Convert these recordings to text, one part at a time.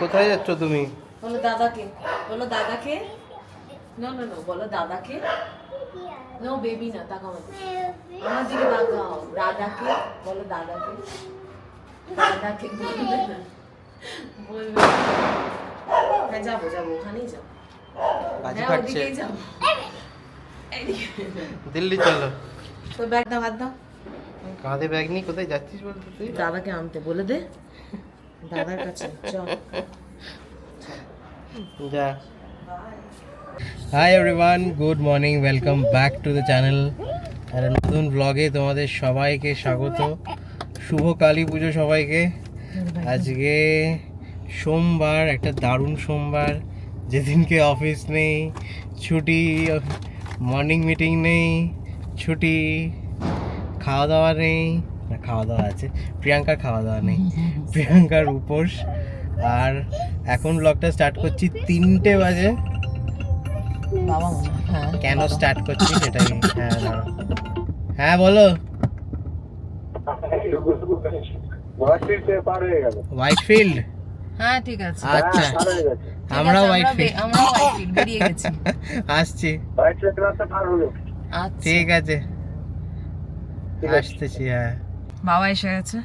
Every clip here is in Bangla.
কোথায় যাচ্ছ তুমি? বলো দাদাকে বলো দাদাকে। না না না বলো দাদাকে। নো বেবি না তাকাও আমার দিকে তাকাও দাদাকে বলো দাদাকে। দাদাকে বলবে না। বলবে। হ্যাঁ যাব যাব ওখানেই যাব। বাজি হ্যাঁ ফাটছে। দিল্লি চলো। তো ব্যাগ দাও হাত দাও। কাঁধে ব্যাগ নিয়ে কোথায় যাচ্ছিস বলতো তুই? দাদাকে আনতে বলে দে। দাদার কাছে hi everyone good morning welcome back to the channel আর নতুন ব্লগে তোমাদের সবাইকে স্বাগত। শুভ কালী পুজো সবাইকে। আজকে সোমবার, একটা দারুণ সোমবার। যেদিনকে অফিস নেই, ছুটি মর্নিং মিটিং নেই, ছুটি খাওয়া দাওয়া নেই না খাওয়া দাওয়া আছে। প্রিয়াঙ্কার খাওয়া দাওয়া নেই প্রিয়াঙ্কার উপোস। আর এখন ব্লগটা স্টার্ট করছি তিনটে বাজে। বাবা মনে হয়, হ্যাঁ কেন স্টার্ট করছি সেটাই হ্যাঁ হ্যাঁ বলো। হোয়াইট ফিল্ড হ্যাঁ ঠিক আছে। আচ্ছা। ঠিক আমরা আছে, হোয়াইট বে- ফিল্ড আমরা হোয়াইট ফিল্ড বেরিয়ে গেছি। আসছি। আচ্ছা। ঠিক আছে। আসতেছি হ্যাঁ। বাবা এসে গেছে।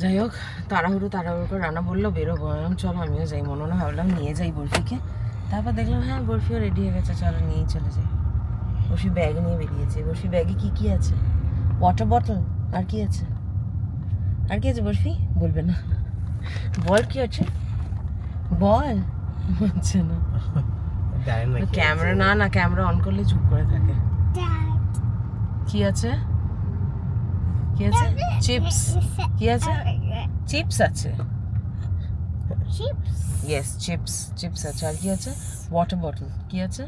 যাই হোক তাড়াহুড়ো তাড়াহুড়ো করে রান্না বলল বেরোবো। চলো আমিও যাই। মনে মনে ভাবলাম নিয়ে যাই বরফিকে। তারপর দেখলাম হ্যাঁ বরফিও রেডি হয়ে গেছে চলো নিয়েই চলে যাই। বরফি ব্যাগ নিয়ে বেরিয়েছে। বরফি ব্যাগে কি কি আছে? ওয়াটার বটল আর কি আছে? আর কি আছে বরফি? বলবে না। বল কি আছে? বল। বলছে না। ক্যামেরা না না ক্যামেরা অন করলে চুপ করে থাকে। কি আছে? কি আছে? চিপস কি আছে? চিপস আছে? ইয়েস চিপস চিপস আছে। আর কি আছে? ওয়াটার বটল কি আছে?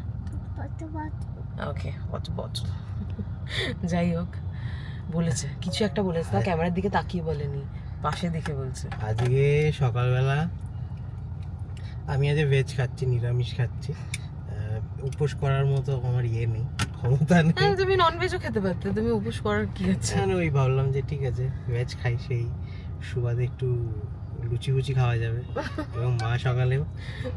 ওকে ওয়াটার বটল যাই হোক বলেছে। কিছু একটা বলেছে। তা ক্যামেরার দিকে তাকিয়ে বলেনি। পাশে দেখে বলছে। আজকে সকালবেলা আমি আজ ভেজ খাচ্ছি নিরামিষ খাচ্ছি। উপোস করার মতো আমার ইয়ে নেই। ক্ষমতা নেই। হ্যাঁ তুমি ননভেজও খেতে পারতে তুমি উপোস করার কি আছে? আমি ওই ভাবলাম যে ঠিক আছে ভেজ খাই সেই সুবাদে একটু লুচি ফুচি খাওয়া যাবে। এবং মা সকালেও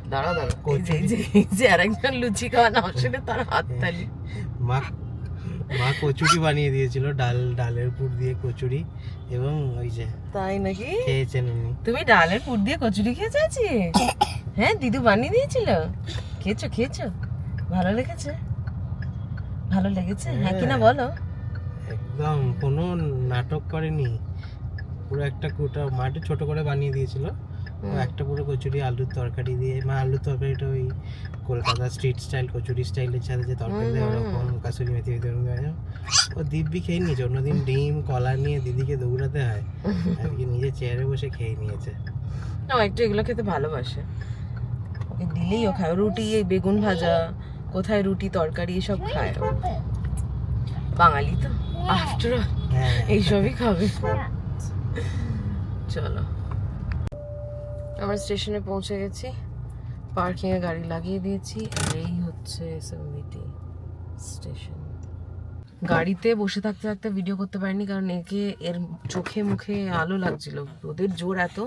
দাঁড়া দাঁড়া। এই যে- এই যে আরেকজন লুচি খাওয়া না আসলে তার হাততালি মা মা কচুরি বানিয়ে দিয়েছিল ডাল ডালের পুর দিয়ে কচুরি এবং ওই যে তাই নাকি? খেয়েছেন উনি। তুমি ডালের পুর দিয়ে কচুরি খেয়েছো আজকে? হ্যাঁ দিদু বানিয়ে দিয়েছিল। খেয়েছো খেয়েছো। ভালো লেগেছে। ভালো লেগেছে? হ্যাঁ কি না বলো? একদম কোনো নাটক করেনি। পুরো একটা কোটা মাটি ছোট করে বানিয়ে দিয়েছিল। একটা পুরো কচুরি আলুর তরকারি দিয়ে মা আলুর তরকারিটা ওই কলকাতা স্ট্রিট স্টাইল কচুরি স্টাইলের সাথে যে তরকারি দেয় ওরকম কাসুরি মেথি ওরকম ও দিব্যি খেয়ে নিয়েছে। অন্যদিন ডিম কলা নিয়ে দিদিকে দৌড়াতে হয়। আজকে নিজে চেয়ারে বসে খেয়ে নিয়েছে। না একটু এগুলো খেতে ভালোবাসে। ওকে দিলেই ও খায়। রুটি এই বেগুন ভাজা কোথায় রুটি তরকারি এসব খায়? বাঙালি তো আফটার হ্যাঁ এইসবই খাবে। চলো। আমরা স্টেশনে পৌঁছে গেছি পার্কিং এ গাড়ি লাগিয়ে দিয়েছি আর এই হচ্ছে এসএমবিটি স্টেশন। গাড়িতে বসে থাকতে থাকতে ভিডিও করতে পারিনি কারণ একে এর চোখে মুখে আলো লাগছিল। রোদের জোর এত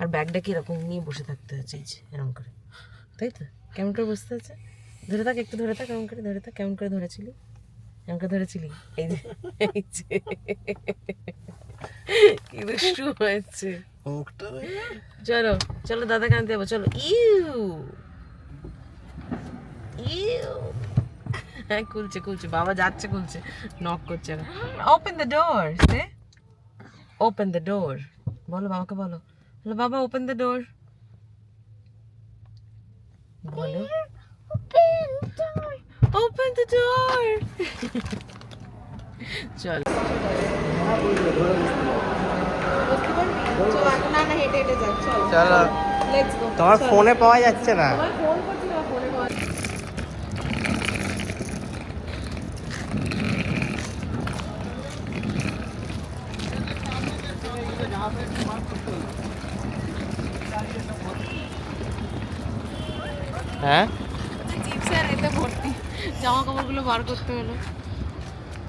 আর ব্যাগটাকে এরকম নিয়ে বসে থাকতে হচ্ছে? এরকম করে। তাই তো? কেমন করে বসতে হচ্ছে? ধরে থাক একটু ধরে থাক কেমন করে ধরে থাক কেমন করে ধরেছিলি। কেমন করে ধরেছিলি। এই যে এই যে। কি দুষ্টু হয়েছে। চলো চলো দাদাকে আনতে যাব চলো। ইউ। ইউ। হ্যাঁ খুলছে খুলছে। বাবা যাচ্ছে খুলছে। নক করছে ওপেন দ্য ডোর সে ওপেন দ্য ডোর বলো বাবাকে বলো। বলো বাবা ওপেন দ্য ডোর বলো। ওপেন দ্য ডোর চলো চলো। তোমার ফোনে পাওয়া যাচ্ছে না। হ্যাঁ? জামা কাপড়গুলো বার করতে হলো।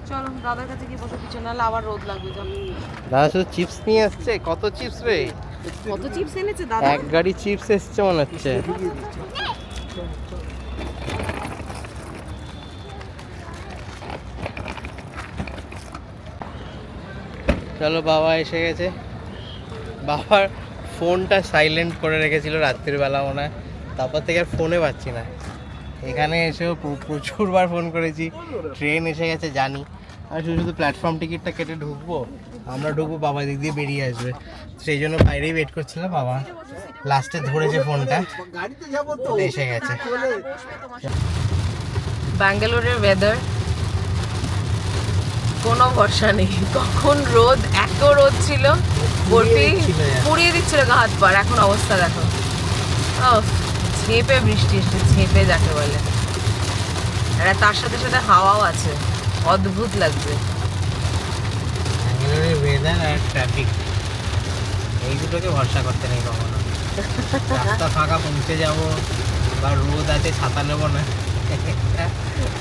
চলো দাদার কাছে গিয়ে বসে পিছনে নাহলে আবার রোদ লাগবে চলো। দাদা শুধু চিপস নিয়ে আসছে? কত চিপস রে? কত চিপস এনেছে দাদা? এক গাড়ি চিপস এসছে মনে হচ্ছে। চলো বাবা এসে গেছে। বাবার ফোনটা সাইলেন্ট করে রেখেছিল রাত্রিবেলা মনে হয়। তারপর থেকে আর ফোনে পাচ্ছি না। এখানে এসেও প্র- প্রচুরবার ফোন করেছি। ট্রেন এসে গেছে জানি। আর শুধু শুধু প্ল্যাটফর্ম টিকিটটা কেটে ঢুকবো আমরা ঢুকবো বাবা দিক দিয়ে বেরিয়ে আসবে। সেই জন্য বাইরেই ওয়েট করছিলাম বাবা লাস্টে ধরেছে ফোনটা এসে গেছে। ব্যাঙ্গালোরের ওয়েদার কোনো ভরসা নেই। কখন রোদ এত রোদ ছিল বরফি পুড়িয়ে দিচ্ছিল গা হাত পার এখন অবস্থা দেখো। ও ঝেপে বৃষ্টি এসছে ঝেপে যাকে বলে। আর তার সাথে সাথে হাওয়াও আছে। অদ্ভুত লাগছে। ব্যাঙ্গালোরের ওয়েদার আর ট্রাফিক এই দুটোকে ভরসা করতে নেই কখনো। রাস্তা ফাঁকা পৌঁছে যাব। বা রোদ আছে ছাতা নেব না।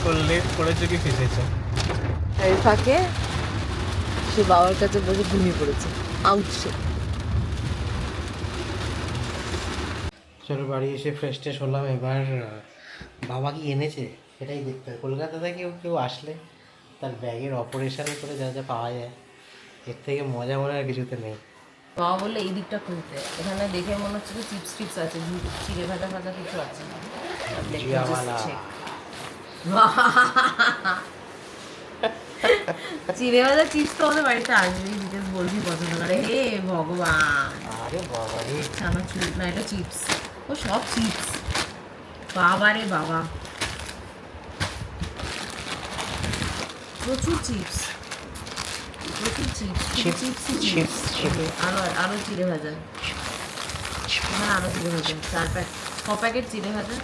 করলে করেছ কি ফেসেছো? এই ফাঁকে সে বাবার কাছে বসে ঘুমিয়ে পড়েছে। আউটসে চলো বাড়ি এসে ফ্রেশ ট্রেশ হলাম এবার বাবা কি এনেছে? সেটাই দেখতে হবে। কলকাতা থেকে কেউ আসলে তার ব্যাগের অপারেশন করে যা যা পাওয়া যায় এর থেকে মজা মনে আর কিছুতে নেই। বাবা বললে এই দিকটা খুলতে। এখানে দেখে মনে হচ্ছে যে চিপস টিপস আছে চিড়ে ভাজা ভাজা কিছু আছে. চিড়ে ভাজা চিপস তো আমাদের বাড়িতে আসবেই বিকজ বলবি পছন্দ করে হে ভগবান। আরে বাবা রে চানাচুর না এটা চিপস ও সব চিপস বাবা রে বাবা। প্রচুর চিপস প্রচুর চিপস চিপস chips. আরও আরও চিড়ে ভাজা। এখানে আরও চিড়ে ভাজা। চার প্যাকেট ক প্যাকেট চিড়ে ভাজা?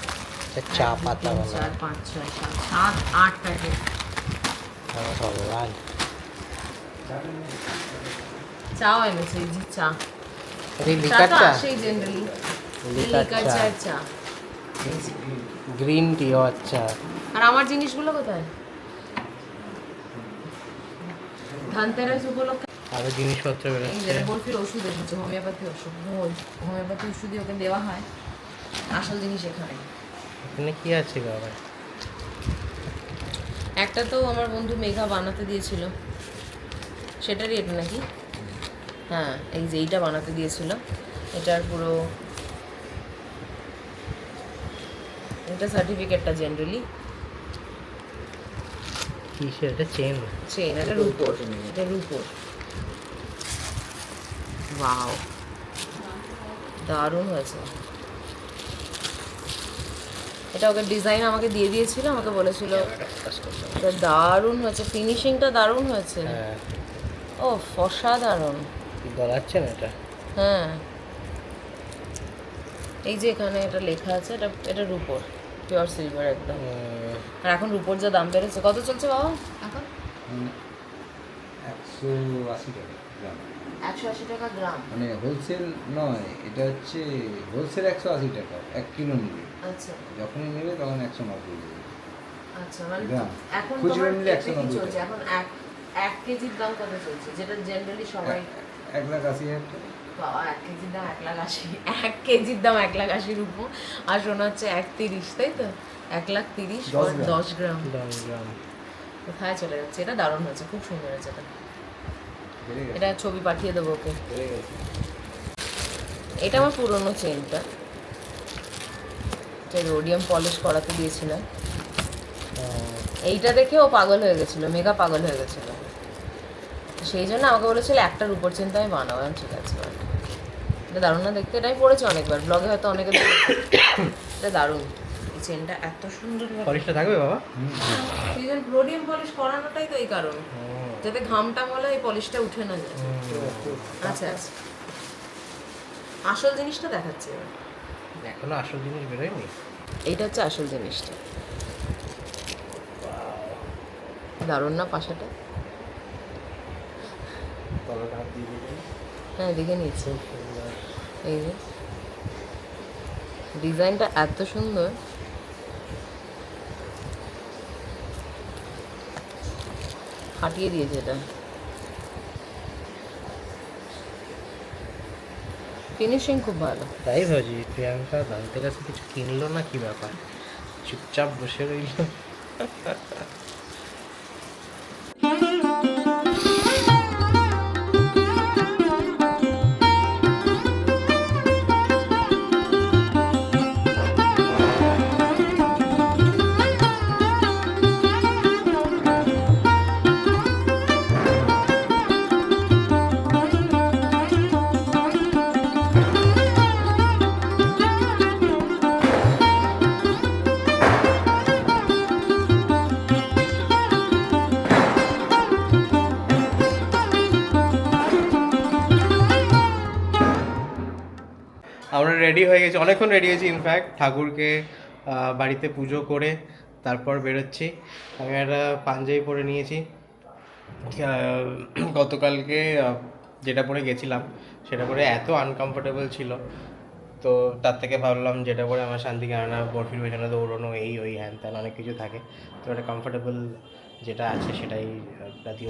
এটা চা পাতা চার পাঁচ ছয় সাত সাত আট প্যাকেট। ভগবান চাও এনেছে এই যে চা। জেনারেলি লিকার লিকার চা গ্রিন টি ও আচ্ছা। আর আমার জিনিসগুলো কোথায়? ধানতেরাস উপলক্ষে আরও জিনিসপত্র বেরোচ্ছে। বরফির ওষুধ এসেছে হোমিওপ্যাথি ওষুধ। ওই হোমিওপ্যাথি ওষুধই ওকে দেওয়া হয়। আসল জিনিস এখানে। এখানে কি আছে বাবা? একটা তো আমার বন্ধু মেঘা বানাতে দিয়েছিল। সেটারই এটা নাকি? হ্যাঁ এই যে এইটা বানাতে দিয়েছিল। এটার পুরো এটা সার্টিফিকেটটা জেনারেলি কিসের এটা চেন চেন এটা রুপোর। এটা রুপোর। ওয়াও দারুণ হয়েছে। এটা ওকে ডিজাইন আমাকে দিয়ে দিয়েছিল আমাকে বলেছিল এটা দারুণ হয়েছে ফিনিশিংটা দারুণ হয়েছে। হ্যাঁ। ও অসাধারণ। গলাচ্ছে না এটা? হ্যাঁ। এই যে এখানে এটা লেখা আছে এটা এটা রুপোর। পিওর সিলভার একদম। আর এখন রুপোর যা দাম বেড়েছে কত চলছে বাবা? এখন? একশো আশি টাকা গ্রাম। একশো আশি টাকা গ্রাম। মানে হোলসেল নয় এটা হচ্ছে হোলসেল একশো আশি টাকা এক কিলো নিবে আচ্ছা। যখনই নেবে তখন একশো নব্বই দেবে। আচ্ছা মানে। এখন খুচরো নিলে 190 চলছে এখন এক এক কেজির দাম কত চলছে? যেটা জেনারেলি সবাই এক লাখ আশি হাজার টাকা। বাবা এক কেজির দাম এক লাখ আশি এক কেজির দাম এক লাখ আশি রুপো আর শোনা হচ্ছে এক তিরিশ তাই তো? এক লাখ তিরিশ দশ গ্রাম। কোথায় চলে যাচ্ছে? এটা দারুণ হয়েছে খুব সুন্দর হয়েছে এটা। এটা ছবি পাঠিয়ে দেবো ওকে। এটা আমার পুরনো চেনটা। এটা রোডিয়াম পলিশ করাতে দিয়েছিলাম এইটা দেখে ও পাগল হয়ে গেছিল মেগা পাগল হয়ে গেছিল। সেই জন্য আমাকে বলেছিল একটার উপর চেন তো আমি বানাবো ঠিক আছে। এটা দারুণ না দেখতে এটাই পড়েছি অনেকবার। ব্লগে হয়তো অনেকে এটা দারুণ। এই চেনটা এত সুন্দর পলিশটা থাকবে বাবা? সেই জন্য রোডিয়াম পলিশ করানোটাই তো এই কারণ। যাতে ঘাম টাম হলে এই পলিশটা উঠে না যায়। আচ্ছা আচ্ছা। আসল জিনিসটা দেখাচ্ছে এবার। এখনও আসল জিনিস বেরোয়নি? এইটা হচ্ছে আসল জিনিসটা। দারুণ না পাশাটা? হ্যাঁ দেখে নিচ্ছি। এই যে। ডিজাইনটা এত সুন্দর। ফাটিয়ে দিয়েছে এটা। ফিনিশিং খুব ভালো। তাই ভাবছি, প্রিয়াঙ্কা কাছে কিছু কিনলো না কি ব্যাপার? চুপচাপ বসে রইল। রেডি হয়ে গেছি, অনেকক্ষণ রেডি হয়েছি ইনফ্যাক্ট ঠাকুরকে বাড়িতে পুজো করে তারপর বেরোচ্ছি। আমি একটা পাঞ্জাবি পরে নিয়েছি। গতকালকে যেটা পরে গেছিলাম, সেটা পরে এত আনকমফোর্টেবল ছিল। তো তার থেকে ভাবলাম যেটা পরে আমার শান্তি কেননা বরফির পেছনে দৌড়ানো, এই, ওই, হ্যান ত্যান অনেক কিছু থাকে। তো একটা কমফোর্টেবল যেটা আছে সেটাই জাতীয়।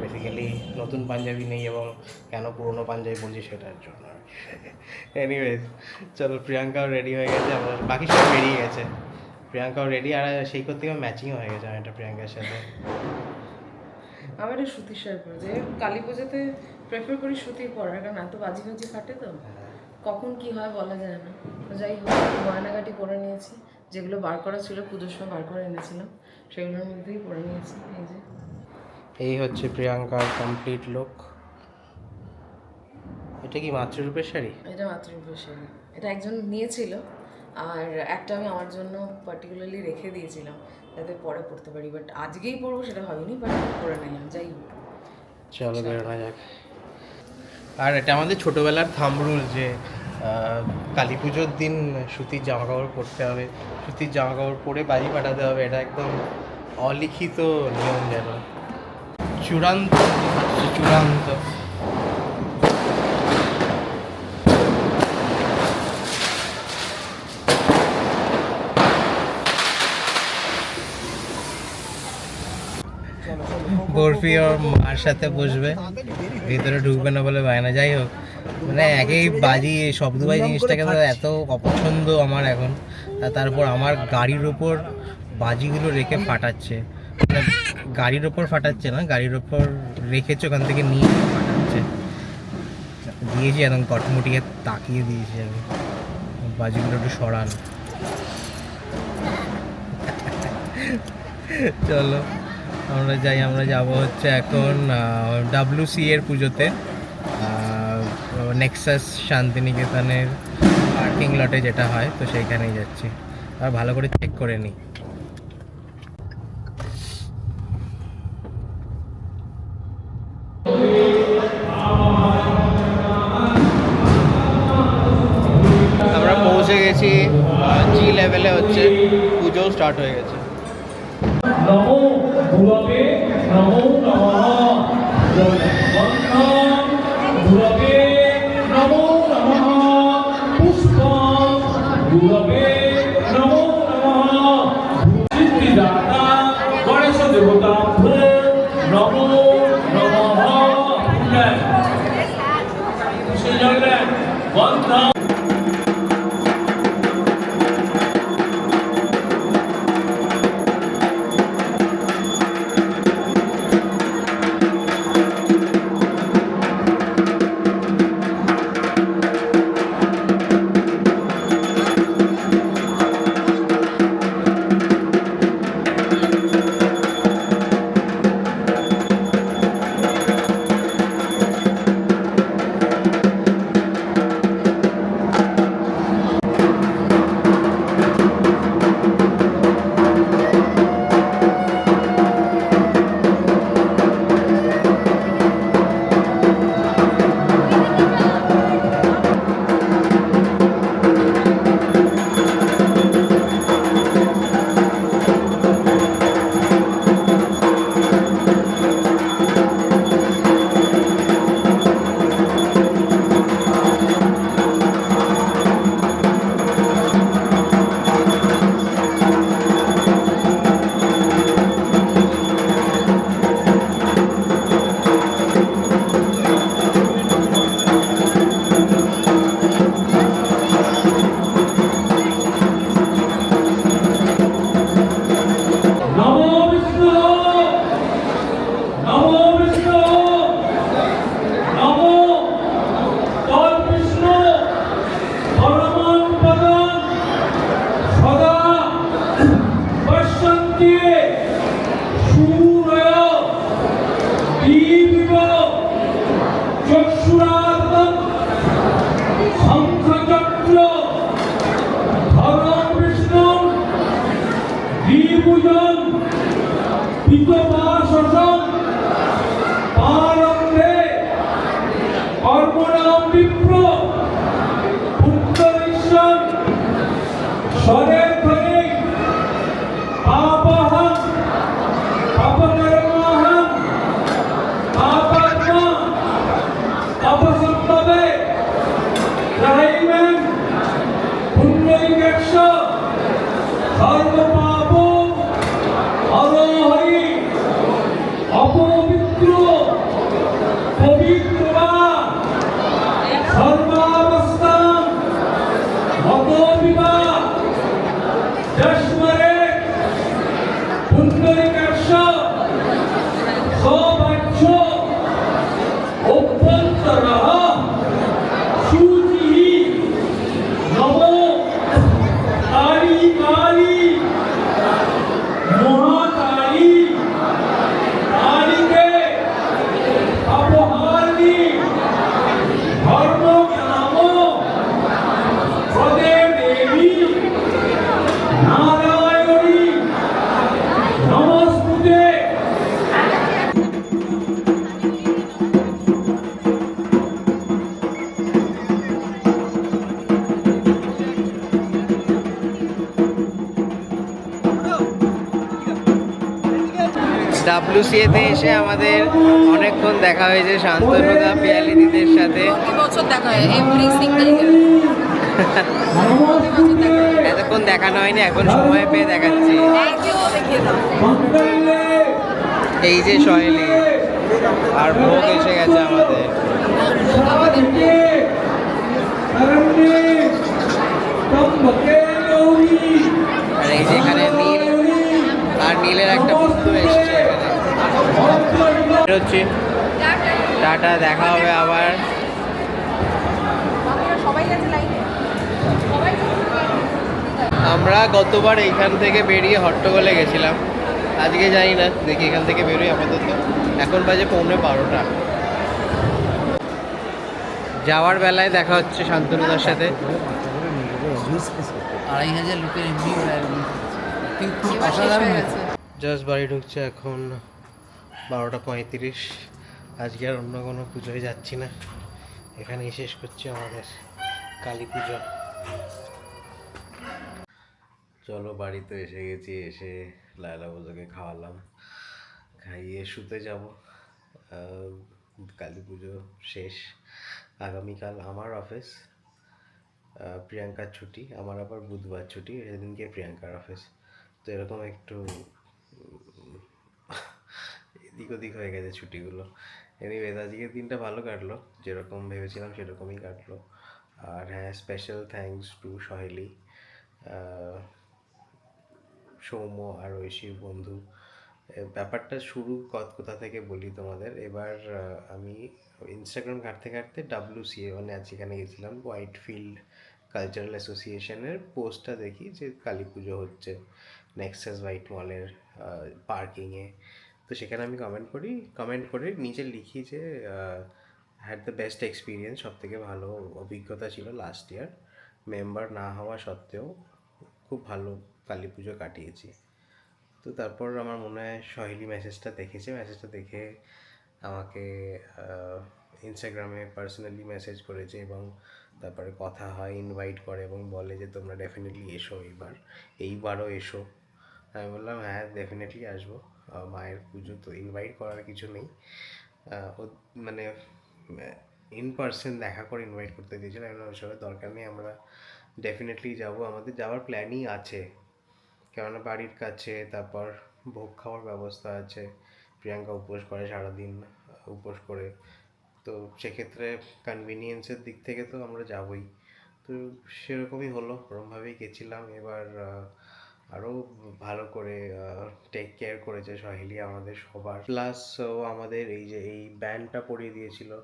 বেসিক্যালি নতুন পাঞ্জাবি নেই এবং কেন পুরনো পাঞ্জাবি বলছি সেটার জন্য এনিওয়েজ চলো, প্রিয়াঙ্কাও রেডি হয়ে গেছে আমার বাকি সব বেরিয়ে গেছে। প্রিয়াঙ্কাও রেডি আর সেই করতে গিয়ে ম্যাচিংও হয়ে গেছে একটা প্রিয়াঙ্কার সাথে। আমার একটা সুতির শাড়ি পরে, যে কালী পুজোতে প্রেফার করি সুতির পরার, কারণ এত বাজি বাজি ফাটে তো। কখন কি হয় বলা যায় না। যাই হোক, গয়নাগাটি পরে নিয়েছি, যেগুলো বার করা ছিল, পুজোর সময় বার করে এনেছিলাম। সেগুলোর মধ্যেই পরে নিয়েছি এই যে। এই হচ্ছে প্রিয়াঙ্কার কমপ্লিট লুক এটা কি মাতৃরূপের শাড়ি? এটা মাতৃরূপের শাড়ি। এটা একজন নিয়েছিল আর একটা আমি আমার জন্য পার্টিকুলারলি রেখে দিয়েছিলাম যাতে পরে পড়তে পারি। বাট আজকেই পরবো সেটা ভাবিনি বাট পরে নিলাম যাই হোক। চলো বেরোনো যাক। আর এটা আমাদের ছোটোবেলার থাম রুল যে কালী পুজোর দিন সুতির জামা কাপড় পরতে হবে। সুতির জামা কাপড় পরে বাড়ি পাঠাতে হবে। এটা একদম অলিখিত নিয়ম যেন। চূড়ান্ত চূড়ান্ত। বরফি ওর মার সাথে বসবে। ভিতরে ঢুকবে না বলে বায়না। যাই হোক। মানে একেই বাজি শব্দবাজি জিনিসটাকে তো এত অপছন্দ আমার এখন। তারপর আমার গাড়ির ওপর বাজিগুলো রেখে ফাটাচ্ছে। মানে গাড়ির ওপর ফাটাচ্ছে না, গাড়ির ওপর রেখেছে, ওখান থেকে নিয়ে ফাটাচ্ছে। দিয়েছি একদম কটমুটিকে, তাকিয়ে দিয়েছি আমি। বাজিগুলো একটু সরান। চলো, আমরা যাই, আমরা যাব হচ্ছে এখন ডাব্লিউসি এর পুজোতে। নেক্সাস শান্তিনিকেতনের পার্কিং লটে যেটা হয় তো সেইখানেই যাচ্ছি। আর ভালো করে চেক করে নিই। আমরা পৌঁছে গেছি জি লেভেলে হচ্ছে পুজো স্টার্ট হয়ে গেছে। নমো নমো ডাব্লিউসিএতে এসে আমাদের অনেকক্ষণ দেখা হয়েছে শান্তনুদা পিয়ালি দিদের সাথে। প্রতি বছর দেখা হয় এভরি সিঙ্গেল এতক্ষণ দেখানো হয়নি এখন সময় পেয়ে দেখাচ্ছি। এই যে সহেলি আর ভোগ এসে গেছে আমাদের। আর এই যে এখানে নীল আর নীলের একটা বস্তু এসছে। বেরোচ্ছি। টাটা দেখা হবে আবার। সবাই গেছে লাইনে সবাই আমরা গতবার এইখান থেকে বেরিয়ে হট্টগোলে গেছিলাম। আজকে জানি না দেখি এখান থেকে বেরোই আপাতত। এখন বাজে পৌনে বারোটা। যাওয়ার বেলায় দেখা হচ্ছে শান্তনুদার সাথে। আড়াই হাজার লোকের জাস্ট বাড়ি ঢুকছে এখন। বারোটা পঁয়ত্রিশ। আজকে আর অন্য কোনো পুজোয় যাচ্ছি না। এখানেই শেষ করছি আমাদের কালী পুজো। চলো, বাড়িতে এসে গেছি, এসে লায়লা পুজোকে খাওয়ালাম। খাইয়ে শুতে যাব। কালী পুজো শেষ। আগামীকাল আমার অফিস প্রিয়াঙ্কার ছুটি, আমার আবার বুধবার ছুটি সেদিনকে প্রিয়াঙ্কার অফিস। তো এরকম একটু এদিক ওদিক হয়ে গেছে ছুটিগুলো। এনিওয়েজ আজকের দিনটা ভালো কাটলো। যেরকম ভেবেছিলাম সেরকমই কাটলো। আর হ্যাঁ special thanks to Saheli Soumya আর ঐশীর বন্ধু। ব্যাপারটা শুরু কত, কোথা থেকে বলি তোমাদের? এবার আমি ইনস্টাগ্রাম ঘাঁটতে ঘাঁটতে ডাব্লিউ সিএ মানে আজ এখানে গেছিলাম। হোয়াইট ফিল্ড কালচারাল অ্যাসোসিয়েশনের পোস্টটা দেখি যে কালী পুজো হচ্ছে। নেক্সাস হোয়াইট মলের পার্কিংয়ে তো সেখানে আমি কমেন্ট করি কমেন্ট করে নিচে লিখি যে হ্যাড দ্য বেস্ট এক্সপিরিয়েন্স সব থেকে ভালো অভিজ্ঞতা ছিল লাস্ট ইয়ার মেম্বার না হওয়া সত্ত্বেও খুব ভালো কালী পুজো কাটিয়েছি। তো তারপর আমার মনে হয় সহেলি মেসেজটা দেখেছে। মেসেজটা দেখে আমাকে ইনস্টাগ্রামে পার্সোনালি মেসেজ করেছে এবং তারপরে কথা হয় ইনভাইট করে এবং বলে যে, তোমরা ডেফিনেটলি এসো এইবার। এইবারও এসো। আমি বললাম হ্যাঁ ডেফিনেটলি আসব। মায়ের পুজো তো ইনভাইট করার কিছু নেই। মানে ইন পার্সন দেখা করে ইনভাইট করতে দিয়েছিল আমি বললাম, ওসবের দরকার নেই আমরা ডেফিনেটলি যাব। আমাদের যাওয়ার প্ল্যানই আছে। কেননা বাড়ির কাছে তারপর ভোগ খাওয়ার ব্যবস্থা আছে। প্রিয়াঙ্কা উপোস করে সারাদিন উপোস করে। তো সেক্ষেত্রে কনভিনিয়েন্সের দিক থেকে তো আমরা যাবই। তো সেরকমই হলো ওরমভাবেই গেছিলাম। এবার আরও ভালো করে টেক কেয়ার করেছে সহেলি আমাদের সবার। প্লাস ও আমাদের এই যে, এই ব্যান্ডটা পরিয়ে দিয়েছিল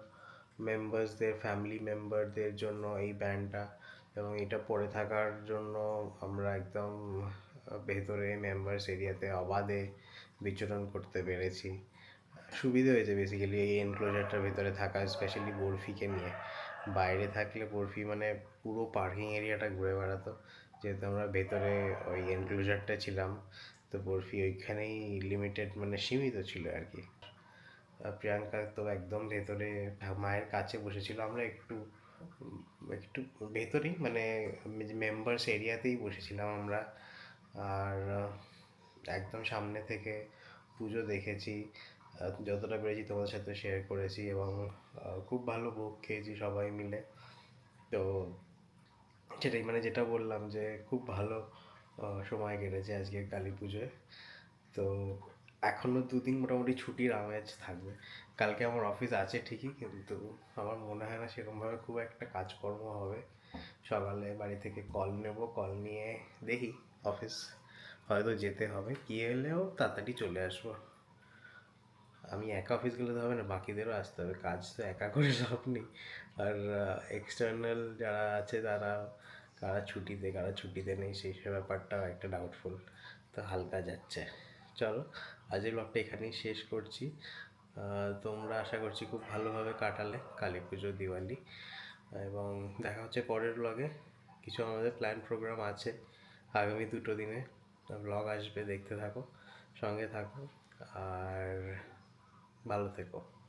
মেম্বার্সদের ফ্যামিলি মেম্বারদের জন্য এই ব্যান্ডটা এবং এটা পরে থাকার জন্য আমরা একদম ভেতরে মেম্বার্স এরিয়াতে অবাধে বিচরণ করতে পেরেছি। সুবিধা হয়েছে বেসিক্যালি এই এনক্লোজারটার ভেতরে থাকা স্পেশালি বরফিকে নিয়ে। বাইরে থাকলে বরফি মানে পুরো পার্কিং এরিয়াটা ঘুরে বেড়াতো। যেহেতু আমরা ভেতরে ওই এনক্লোজারটা ছিলাম, তো বরফি ওইখানেই লিমিটেড মানে সীমিত ছিল আর কি। প্রিয়াঙ্কা তো একদম ভেতরে, মায়ের কাছে বসেছিল। আমরা একটু একটু ভেতরেই মানে মেম্বার্স এরিয়াতেই বসেছিলাম আমরা। আর একদম সামনে থেকে পুজো দেখেছি। যতটা পেরেছি তোমাদের সাথে শেয়ার করেছি এবং খুব ভালো ভোগ খেয়েছি সবাই মিলে। তো সেটাই মানে যেটা বললাম যে খুব ভালো সময় কেটেছে আজকে কালী পুজোয়। তো এখনও দুদিন মোটামুটি ছুটির আমেজ থাকবে। কালকে আমার অফিস আছে ঠিকই, কিন্তু আমার মনে হয় না সেরকমভাবে খুব একটা কাজকর্ম হবে। সকালে বাড়ি থেকে কল নেব কল নিয়ে দেখি অফিস হয়তো যেতে হবে। কি এলেও তাড়াতাড়ি চলে আসব। আমি একা অফিস গেলে তো হবে না, বাকিদেরও আসতে হবে। কাজ তো একা করে লাভ নেই। আর এক্সটার্নাল যারা আছে তারা, কারা ছুটিতে কারা ছুটিতে নেই, সেই সব ব্যাপারটাও একটা ডাউটফুল তো হালকা যাচ্ছে। চলো আজের ব্লগটা এখানেই শেষ করছি। তোমরা আশা করছি খুব ভালোভাবে কাটালে কালী পুজো, দিওয়ালি। এবং দেখা হচ্ছে পরের ব্লগে কিছু আমাদের প্ল্যান প্রোগ্রাম আছে। আগামী দুটো দিনে ব্লগ আসবে, দেখতে থাকো, সঙ্গে থাকো। আর ভালো থেকো।